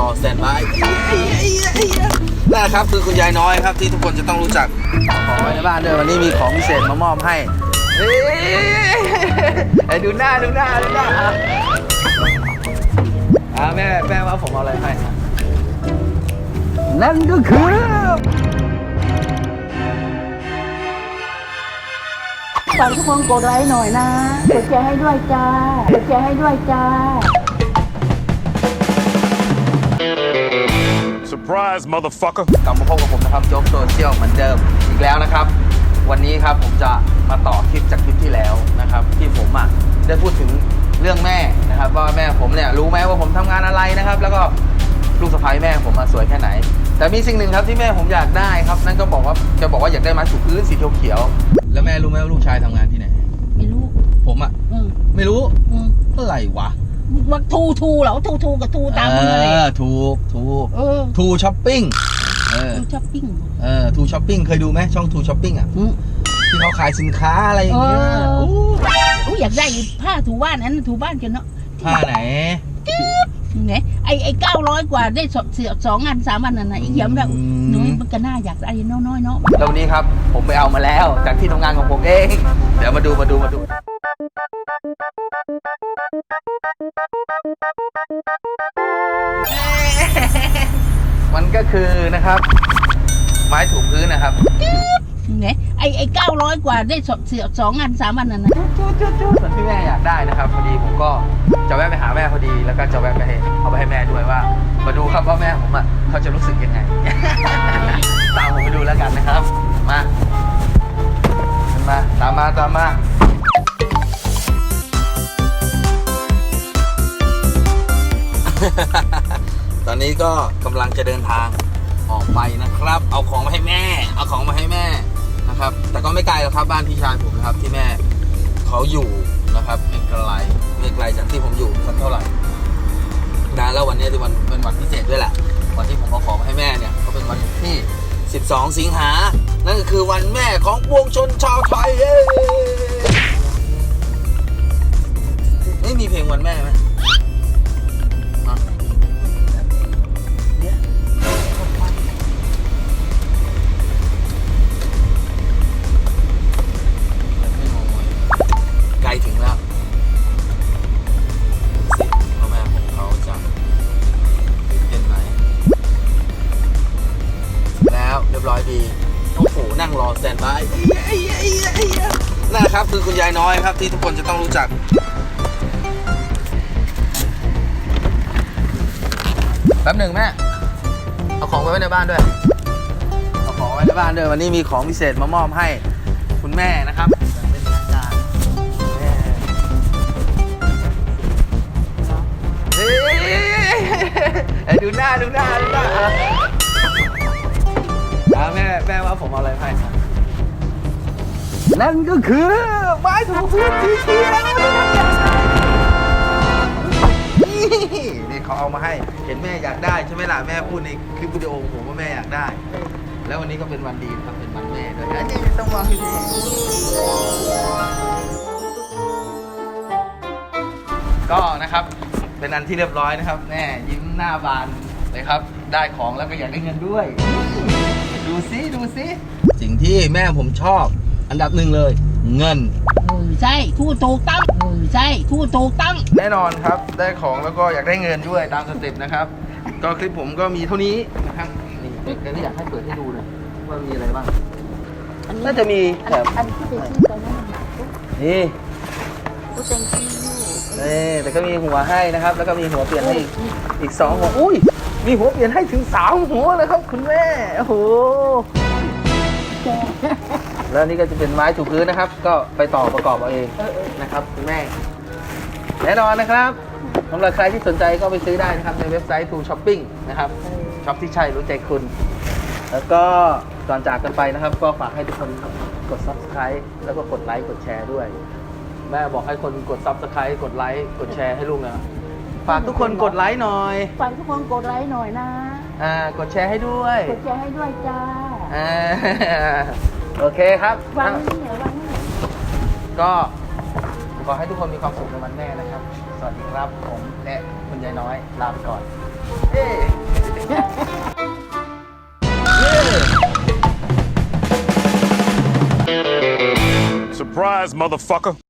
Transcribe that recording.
รอสแตนบายนั่นแหละครับคือคุณยายน้อยครับที่ทุกคนจะต้องรู้จักของไว้ในบ้านด้วยวันนี้มีของพิเศษมามอบให้เฮ้ยเอ้ยดูหน้าดูหน้าดูหน้าอะอ่าแม่แม่ว่าผมเอาอะไรให้ นั่นก็คือฝากทุกคนกดไลค์หน่อยนะ กดแชร์ให้ด้วยจ้ากดแชร์ให้ด้วยจ้า Surprise, motherfucker. กลับมาพบกับผมนะครับโจ๊กโซเชียลเหมือนเดิมอีกแล้วนะครับ วันนี้ครับผมจะมาต่อคลิปจากคลิปที่แล้วนะครับ ที่ผมอะได้พูดถึงเรื่องแม่นะครับ ว่าแม่ผมเนี่ยรู้ไหมว่าผมทำงานอะไรนะครับ แล้วก็ลูกสะใภ้แม่ผมมาสวยแค่ไหน แต่มีสิ่งหนึ่งครับที่แม่ผมอยากได้ครับ นั่นก็บอกว่าจะบอกว่าอยากได้ไม้ถูพื้นสีเขียวๆแล้วแม่รู้ไหมว่าลูกชายทำงานที่ไหน ไม่รู้ ผมอะอืมไม่รู้อืมอะไรวะ ว่าทูทูเหรอทูทูกับทูตามมึงเลยอถูกถูกเออทูช้อปปิ้งเออทูช้อปปิ้งเออทูช้อปปิ้งเคยดูไหมช่องทูช้อปปิ้งอะอืมที่เขาขายสินค้าอะไรอย่างเงี้ยเอออู้อู้อยากได้ผ้าถูบ้านนั้นถูบ้านกันเนาะผ้าไหนไงไอไอเก้าร้อยกว่าได้สองเสียสองอันสามอันนั่นนะอีกเหี้ยมแล้วหนูมันก็น่าอยากได้น้อยๆเนาะแล้ววันนี้ครับ ผมไปเอามาแล้ว จากที่ทำงานของผมเอง เดี๋ยวมาดูมาดูมาดู มันก็คือนะครับ ไม้ถูพื้นนะครับไงไอไอเก้าร้อยกว่าได้สองเสียสองอันสามอันนั่นนะจุดจุดจุดเหมือนที่แม่อยากได้นะครับพอดีผมก็จะแวะไปหาแม่พอดีแล้วก็จะแวะไปให้เอาไปให้แม่ด้วยว่า มาดูครับว่าแม่ผมอะเขาจะรู้สึกยังไง ตามผมไปดูแล้วกันนะครับ มาขึ้นมาตามมาตามมา ตอนนี้ก็กำลังจะเดินทางออกไปนะครับ เอาของมาให้แม่ เอาของมาให้แม่นะครับ แต่ก็ไม่ไกลหรอกครับบ้านพี่ชายผมนะครับที่แม่เขาอยู่นะครับไม่ไกลไม่ไกลจากที่ผมอยู่สักเท่าไหร่นะแล้ววันนี้เป็นวันเป็นวันพิเศษด้วยแหละวันที่ผมเอาของมาให้แม่เนี่ยก็เป็นวันที่ 12 สิงหา นั่นก็คือวันแม่ของปวงชนชาวไทยเย้ไม่มีเพลงวันแม่ไหม ทีโอ้โหนั่งรอสแตนบายนั่นแหละครับคือคุณยายน้อยครับที่ทุกคนจะต้องรู้จัก แป๊บหนึ่งแม่ เอาของไว้ในบ้านด้วย เอาของไว้ในบ้านด้วย วันนี้มีของพิเศษมามอบให้คุณแม่นะครับเป็นทางการแม่เฮ้ยดูหน้าดูหน้าดูหน้า เอาอะไรให้นั่นก็คือไม้ถูพื้นสีเขียวนี่นี่เขาเอามาให้ เห็นแม่อยากได้ใช่ไหมล่ะแม่พูดในคลิปวิดีโอของผมว่าแม่อยากได้ แล้ววันนี้ก็เป็นวันดีนะครับเป็นวันแม่ด้วยอันนี้ต้องวางให้แม่ก็นะครับเป็นอันที่เรียบร้อยนะครับแม่ยิ้มหน้าบานเลยครับ ได้ของแล้วก็อยากได้เงินด้วย ดูซิดูซิสิ่งที่แม่ผมชอบ อันดับหนึ่งเลย เงินเออใช่ทูถูกต้องเออใช่ทูถูกต้องแน่นอนครับ ได้ของแล้วก็อยากได้เงินด้วยตามสเต็ปนะครับ ก็คลิปผมก็มีเท่านี้นะครับนี่เด็กก็อยากให้เปิดให้ดูหน่อยว่ามีอะไรบ้างอันนี้น่าจะมีอันแบบอันที่ไปซื้อตอนนั้นน่ะนี่ก็เต็งที่อยู่นี่แต่ก็มีหัวให้นะครับ แล้วก็มีหัวเปลี่ยนให้อีกอีกสองหัวอุ้ย มีหัวเปลี่ยนให้ถึงสามหัวเลยครับ คุณแม่โอ้โหแล้วนี่ก็จะเป็นไม้ถูพื้นนะครับ ก็ไปต่อประกอบเอาเองนะครับ คุณแม่แน่นอนนะครับสำหรับใครที่สนใจก็ไปซื้อได้นะครับ ในเว็บไซต์ True Shopping นะครับช็อปที่ใช่รู้ใจคุณ แล้วก็ก่อนจากกันไปนะครับ ก็ฝากให้ทุกคนกด Subscribe แล้วก็กดไลค์กดแชร์ด้วย แม่บอกให้คนกด Subscribe กดไลค์กดแชร์ให้ลูกนะ ฝากทุกคนกดไลค์หน่อยฝากทุกคนกดไลค์หน่อยนะอ่ากดแชร์ให้ด้วยกดแชร์ให้ด้วยจ้าอ่าโอเคครับวางนี่เหรอวางนี่ก็ขอให้ทุกคนมีความสุขในวันแม่นะครับ สวัสดีครับผมและคุณยายน้อยลาไปก่อนเย้ Surprise, motherfucker.